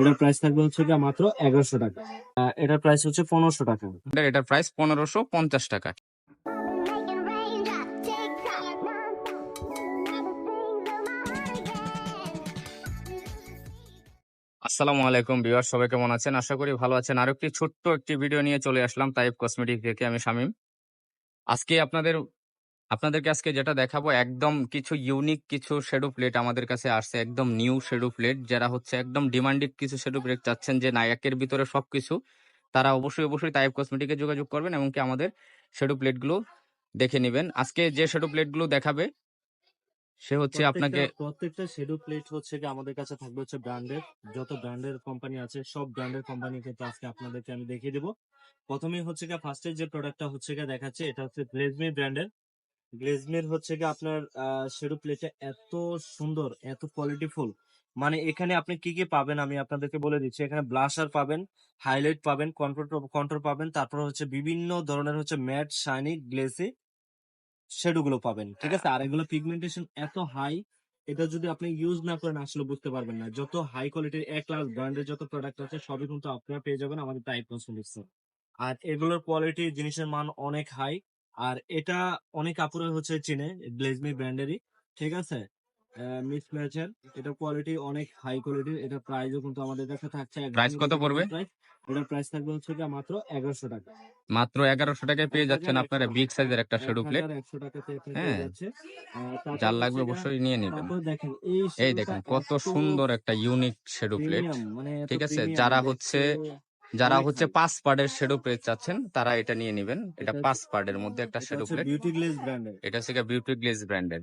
এটার প্রাইস থাকবে হচ্ছে গিয়ে মাত্র এগারোশো টাকা। এটার প্রাইস হচ্ছে পনেরোশো টাকা। এটার প্রাইস পনেরোশো পঞ্চাশ টাকা. আসসালামু আলাইকুম বিওয়ার সবাই কেমন আছেন? আশা করি ভালো আছেন। আরও একটি ছোট্ট একটি ভিডিও নিয়ে চলে আসলাম তাইব কসমেটিক থেকে আমি শামিম। আজকে আপনাদের আপনাদেরকে আজকে যেটা দেখাবো একদম কিছু ইউনিক কিছু শেডো প্লেট আমাদের কাছে আসছে একদম নিউ শেডো প্লেট যারা হচ্ছে একদম ডিমান্ডিং কিছু শেডো প্লেট চাচ্ছেন যে নায়কের ভিতরে সবকিছু তারা অবশ্যই অবশ্যই তাইব কসমেটিকে যোগাযোগ করবেন এবং কি আমাদের শেডো প্লেটগুলো দেখে নেবেন। আজকে যে শেডো প্লেটগুলো দেখাবে সে হচ্ছে আপনাকে প্রত্যেকটা- প্রত্যেকটা শেডো প্লেট হচ্ছে কি আমাদের কাছে থাকবে হচ্ছে ব্র্যান্ডের যত ব্র্যান্ডের কোম্পানি আছে সব ব্র্যান্ডের কোম্পানি কিন্তু আজকে আপনাদেরকে আমি দেখিয়ে দেবো। প্রথমেই হচ্ছে কি ফার্স্টে যে প্রোডাক্টটা হচ্ছে কি দেখাচ্ছে এটা হচ্ছে গ্লেজমি ব্র্যান্ডের গ্লেজমির হচ্ছে কি আপনার শেডো প্লেটটা এত সুন্দর, এত কোয়ালিটিফুল মানে এখানে আপনি কি কি পাবেন আমি আপনাদেরকে বলে দিচ্ছি। এখানে ব্লাশার পাবেন হাইলাইট পাবেন কন্ট্রোল কন্ট্রোল পাবেন, তারপর হচ্ছে বিভিন্ন ধরনের হচ্ছে ম্যাট শাইনি গ্লেসি গুলো পাবেন, ঠিক আছে? আর এগুলো পিগমেন্টেশন এত হাই এটা যদি আপনি ইউজ না করেন আসলে বুঝতে পারবেন না। যত হাই কোয়ালিটির এক ক্লাস ব্র্যান্ডের যত প্রোডাক্ট আছে, সবই কিন্তু আপনারা পেয়ে যাবেন আমাদের টাইপ কসমেটিক্স আর এগুলোর কোয়ালিটি জিনিসের মান অনেক হাই আর এটা অনেক কাপড়ের হচ্ছে চিনে গ্লেজমি ব্র্যান্ডেরই ঠিক আছে? মিস ম্যাচের এটা কোয়ালিটি অনেক হাই কোয়ালিটির এটা প্রাইসও কিন্তু আমাদের কাছে থাকছে Price কত পড়বে? এটার প্রাইস থাকবে হচ্ছে গিয়ে মাত্র এগারোশো টাকা। মাত্র এগারোশো টাকায় পেয়ে যাচ্ছেন আপনারা বিগ সাইজের একটা শেডো প্লেট একশো টাকাতে হ্যাঁ। পেয়ে যাচ্ছে। আর তারপর যার লাগবে অবশ্যই নিয়ে নেবেন। দেখেন এই দেখেন কত সুন্দর একটা ইউনিক শেডু প্লেট মানে ঠিক আছে, যারা হচ্ছে যারা হচ্ছে। পাঁচ পার্টের শেডো প্লেট চাচ্ছেন তারা এটা নিয়ে নেবেন। এটা এটা পাঁচ পার্টের মধ্যে একটা শেডো প্লেট বিউটি গ্লেজ ব্র্যান্ডের এটা হচ্ছে বিউটি গ্লেজ ব্র্যান্ডের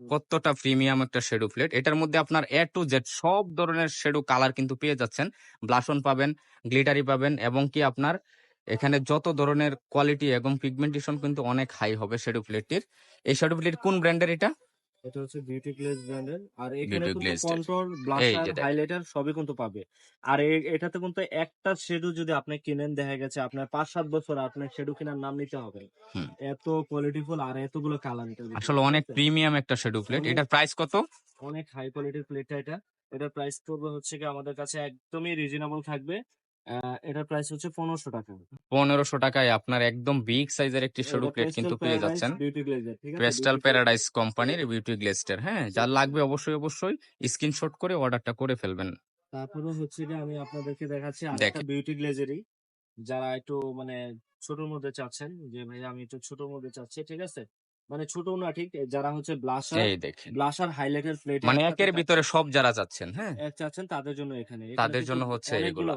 কতটা প্রিমিয়াম একটা শেডো প্লেট এটার মধ্যে আপনার এ টু জেড সব ধরনের শেডো কালার কিন্তু পেয়ে যাচ্ছেন। ব্লাশন পাবেন গ্লিটারি পাবেন এবং কি আপনার এখানে যত ধরনের কোয়ালিটি এবং পিগমেন্টেশন কিন্তু অনেক হাই হবে শেডো প্লেটটির এই শেডো প্লেট কোন ব্র্যান্ডের এটা? এটা হচ্ছে বিউটি গ্লেজ ব্র্যান্ডের আর এখানে Beauty কিন্তু Glazed কন্ট্রোল ব্লাশার যে দেখেন। হাইলাইটার সবই কিন্তু পাবে। আর এ- এটাতে কিন্তু একটা শেডু যদি আপনি কিনেন দেখা গেছে আপনার পাঁচ সাত বছর আপনার শেডু কেনার নাম নিতে হবে। হুম। এত কোয়ালিটিফুল আর এতগুলো কালার আসলে অনেক প্রিমিয়াম একটা শেডো প্লেট অনেক- এটার প্রাইস কত? অনেক হাই কোয়ালিটির প্লেটটা এটা। এটার প্রাইস পড়বে হচ্ছে কি আমাদের কাছে একদমই রিজনেবল থাকবে। এটার প্রাইস হচ্ছে পনেরোশো টাকা। পনেরোশো টাকায় আপনার একদম বিগ সাইজের একটি শেডো প্লেট কিন্তু পেয়ে যাচ্ছেন। ক্রিস্টাল প্যারাডাইস কোম্পানির বিউটি গ্লেস্টার হ্যাঁ যার লাগবে অবশ্যই অবশ্যই স্ক্রিনশট করে অর্ডারটা করে ফেলবেন। তারপরে হচ্ছে যে আমি আপনাদেরকে দেখাচ্ছি। আরেকটা বিউটি গ্লেজারি যারা একটু মানে ছোটর মধ্যে চাচ্ছেন যে ভাই আমি একটু ছোটর মধ্যে চাচ্ছি ঠিক আছে? মানে ছোট না ঠিক? যারা হচ্ছে ব্লাশার এই দেখেন। ব্লাশার হাইলাইটার প্লেট মানে একের ভিতরে সব যারা যাচ্ছেন হ্যাঁ? চাচ্ছেন তাদের জন্য এখানে এখানে তাদের জন্য হচ্ছে এগুলো।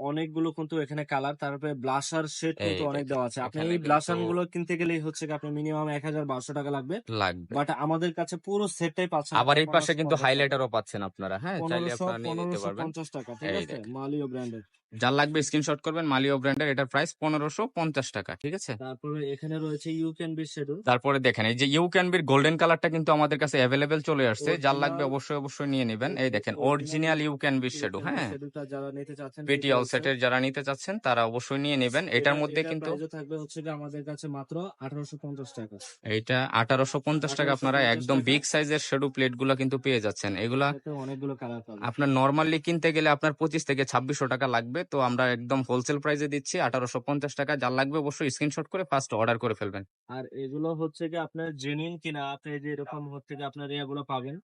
অনেকগুলো কিন্তু এখানে কালার তারপরে ব্লাশার সেট কিন্তু অনেক দেওয়া আছে। আপনি এই ব্লাশারগুলো কিনতে গেলে হচ্ছে কি আপনি মিনিমাম এক হাজার বারোশো টাকা লাগবে। লাগবে। বাট আমাদের কাছে পুরো সেটটাই পাচ্ছেন আবার এই পাশে কিন্তু 1550 টাকা। হাইলাইটারও পাচ্ছেন আপনারা হ্যাঁ? পনেরোশো আপনারা নিতে পনেরোশো পারবেন। পঞ্চাশ টাকা ঠিক আছে? মালিও ব্র্যান্ডের যার লাগবে স্ক্রিনশট করবেন মালিও ব্র্যান্ডের এটার প্রাইস পনেরোশো পঞ্চাশ টাকা ঠিক আছে? তারপরে এখানে রয়েছে ইউ ক্যান বি শেডু তারপরে দেখেন এই যে ইউ ক্যান বির গোল্ডেন কালারটা কিন্তু আমাদের কাছে অ্যাভেলেবেল চলে আসছে যার লাগবে অবশ্যই অবশ্যই নিয়ে নেবেন। এই দেখেন original you can be shadow হ্যাঁ? যারা নিতে চাচ্ছেন পেটি অল সেটের যারা নিতে চাচ্ছেন তারা অবশ্যই নিয়ে নেবেন। এটার মধ্যে কিন্তু থাকবে হচ্ছে আমাদের কাছে মাত্র আঠারোশো পঞ্চাশ টাকা। এইটা আঠারোশো পঞ্চাশ টাকা আপনারা একদম বিগ সাইজের শেডো প্লেটগুলা কিন্তু পেয়ে যাচ্ছেন। এগুলা অনেকগুলো কালার আপনার নর্মালি কিনতে গেলে আপনার পঁচিশ থেকে ছাব্বিশশো টাকা লাগবে। তো আমরা একদম হোলসেল প্রাইসে দিচ্ছি আঠারোশো পঞ্চাশ টাকা। যার লাগবে অবশ্যই স্ক্রিনশট করে ফার্স্ট অর্ডার করে ফেলবেন। আর এগুলো হচ্ছে কি আপনার জেনুইন কিনা আপনি যে এরকম হচ্ছে কি আপনার এগুলো পাবেন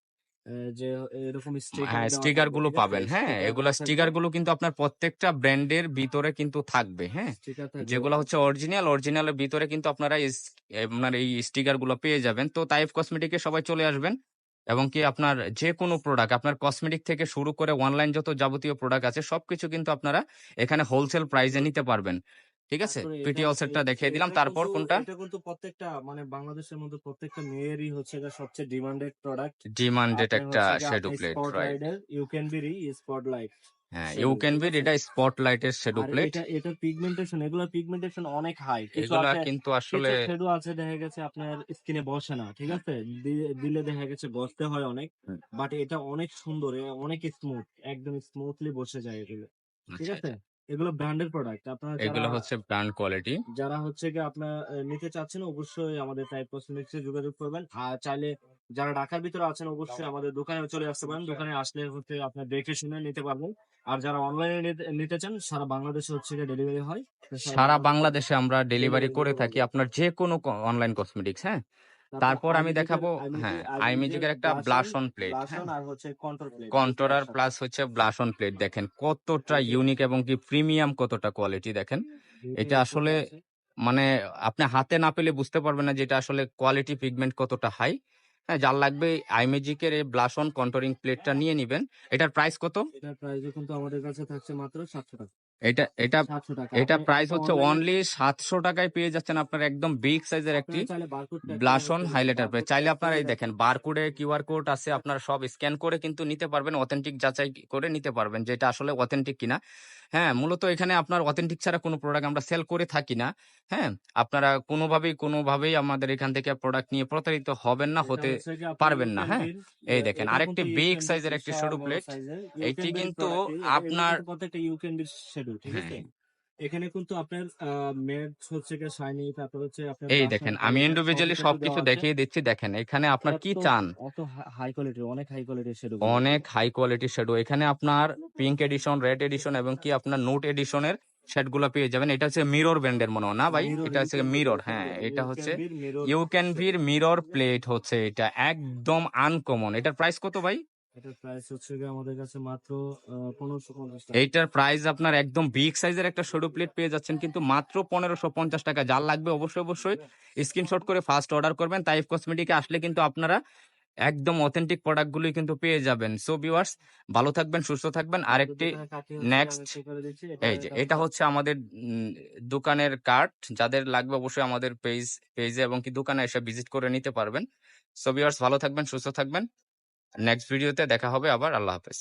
যে এরকম স্টিকার হ্যাঁ স্টিকারগুলো পাবেন। হ্যাঁ এগুলা স্টিকারগুলো কিন্তু আপনার প্রত্যেকটা ব্র্যান্ডের ভিতরে কিন্তু থাকবে হ্যাঁ। যেগুলো হচ্ছে অরিজিনাল অরিজিনালের ভিতরে কিন্তু আপনারা এই- আপনার এই স্টিকারগুলো পেয়ে যাবেন। তো তাইফ কসমেটিকে সবাই চলে আসবেন। এবং কি আপনার যে কোনো প্রোডাক্ট আপনার কসমেটিক থেকে শুরু করে অনলাইন যত যাবতীয় প্রোডাক্ট আছে সবকিছু কিন্তু আপনারা এখানে হোলসেল প্রাইসে নিতে পারবেন। ঠিক আছে? পিটি অলসেটটা অল সেটটা দেখিয়ে দিলাম। তারপর কোনটা? এটা কিন্তু প্রত্যেকটা মানে বাংলাদেশের মধ্যে প্রত্যেকটা মেয়েরই হচ্ছে এটা সবচেয়ে ডিমান্ডেড প্রোডাক্ট ডিমান্ডেড একটা shadow plate right you can be re spotlight হ্যাঁ ইউ ক্যান বি এটা স্পটলাইটের শ্যাডো প্লেট এটা এটা পিগমেন্টেশন এগুলো পিগমেন্টেশন অনেক হাই এগুলা কিন্তু আসলে শ্যাডো আছে দেখা গেছে আপনার স্কিনে বসে না ঠিক আছে? দিলে দেখা গেছে বসতে হয় অনেক বাট এটা অনেক সুন্দর অনেক স্মুথ একদম স্মুথলি বসে যায় এগুলো ঠিক আচ্ছা, আছে? এগুলো ব্র্যান্ডেড প্রোডাক্ট আপনারা এগুলো যারা- হচ্ছে ব্র্যান্ড কোয়ালিটি যারা হচ্ছে কি আপনার নিতে চাচ্ছেন অবশ্যই আমাদের টাইপ কসমেটিক্সে যোগাযোগ করবেন। আর চাইলে যারা ঢাকার ভিতরে আছেন অবশ্যই আমাদের দোকানে চলে আসতে পারেন। দোকানে আসলে হচ্ছে আপনার দেখে শুনে নিতে পারবেন। আর যারা অনলাইনে নিতে চান সারা বাংলাদেশে হচ্ছে ডেলিভারি হয়। সারা বাংলাদেশে আমরা ডেলিভারি করে থাকি আপনার যে কোনো অনলাইন কসমেটিক্স হ্যাঁ? তারপর আমি দেখাবো হ্যাঁ iMagic-এর আইমেজিকের একটা blush on plate blush on আর হচ্ছে কন্ট্রোল প্লেট কন্ট্রোলার প্লাস হচ্ছে ব্লাশ অন প্লেট দেখেন কতটা ইউনিক এবং কি প্রিমিয়াম কতটা কোয়ালিটি দেখেন। এটা আসলে- মানে আপনি হাতে না পেলে বুঝতে পারবেন না যে এটা আসলে কোয়ালিটি পিগমেন্ট কতটা হাই হ্যাঁ যার লাগবে। আইমেজিকের এই অন কন্ট্রোলিং প্লেটটা নিয়ে নিবেন। এটার প্রাইস কত? এটার প্রাইস কিন্তু আমাদের কাছে থাকছে মাত্র সাতশো টাকা। এটা এটা এটা প্রাইস হচ্ছে অনলি সাতশো টাকায় পেয়ে যাচ্ছেন আপনার একদম বিগ সাইজের একটি ব্লাশন হাইলাইটার পেয়ে চাইলে আপনারা এই দেখেন বারকোডে কিউআর কোড আছে আপনারা সব স্ক্যান করে কিন্তু নিতে পারবেন অথেন্টিক যাচাই করে নিতে পারবেন যে এটা আসলে অথেন্টিক কিনা। হ্যাঁ মূলত এখানে আপনার অথেন্টিক ছাড়া কোনো প্রোডাক্ট আমরা সেল করে থাকি না। হ্যাঁ আপনারা কোনোভাবেই কোনোভাবেই আমাদের এখান থেকে প্রোডাক্ট নিয়ে প্রতারিত হবেন না হতে পারবেন না, হ্যাঁ? এই দেখেন, আরেকটি বিগ সাইজের একটি সরু প্লেট UKNB কিন্তু আপনার- এখানে কিন্তু আপনার মেড হচ্ছে কি শাইনি তারপর হচ্ছে আপনার এই দেখেন আমি ইন্ডিভিজুয়ালি সবকিছু দেখিয়ে দিচ্ছি দেখেন এখানে আপনার কি চান? অত হাই কোয়ালিটির অনেক হাই কোয়ালিটির শ্যাডো অনেক হাই কোয়ালিটি শ্যাডো এখানে আপনার পিঙ্ক এডিশন রেড এডিশন এবং কি আপনার নোট এডিশনের শেডগুলো পেয়ে যাবেন। এটা হচ্ছে মিরর ব্র্যান্ডের মনে হয় না ভাই? এটা হচ্ছে মিরর হ্যাঁ এটা হচ্ছে you can veer mirror plate হচ্ছে এটা একদম আনকমন এটার প্রাইস কত ভাই? এটার প্রাইস হচ্ছে গিয়ে আমাদের কাছে মাত্র পনেরোশো পঞ্চাশ টাকা। এইটার প্রাইস আপনার একদম বিগ সাইজের একটা সরু প্লেট পেয়ে যাচ্ছেন কিন্তু মাত্র পনেরোশো পঞ্চাশ টাকা। যার লাগবে অবশ্যই অবশ্যই স্ক্রিনশট করে ফার্স্ট অর্ডার করবেন তাইফ কসমেটিকে আসলে কিন্তু আপনারা একদম অথেন্টিক প্রোডাক্টগুলোই কিন্তু পেয়ে যাবেন। সো ভিউয়ার্স ভালো থাকবেন সুস্থ থাকবেন। আরেকটি next, এই যে এটা হচ্ছে আমাদের দোকানের কার্ড যাদের লাগবে অবশ্যই আমাদের পেজ পেজে এবং কি দোকানে এসে ভিজিট করে নিতে পারবেন। সো ভিউয়ার্স ভালো থাকবেন সুস্থ থাকবেন। নেক্সট ভিডিওতে দেখা হবে আবার আল্লাহ হাফেজ।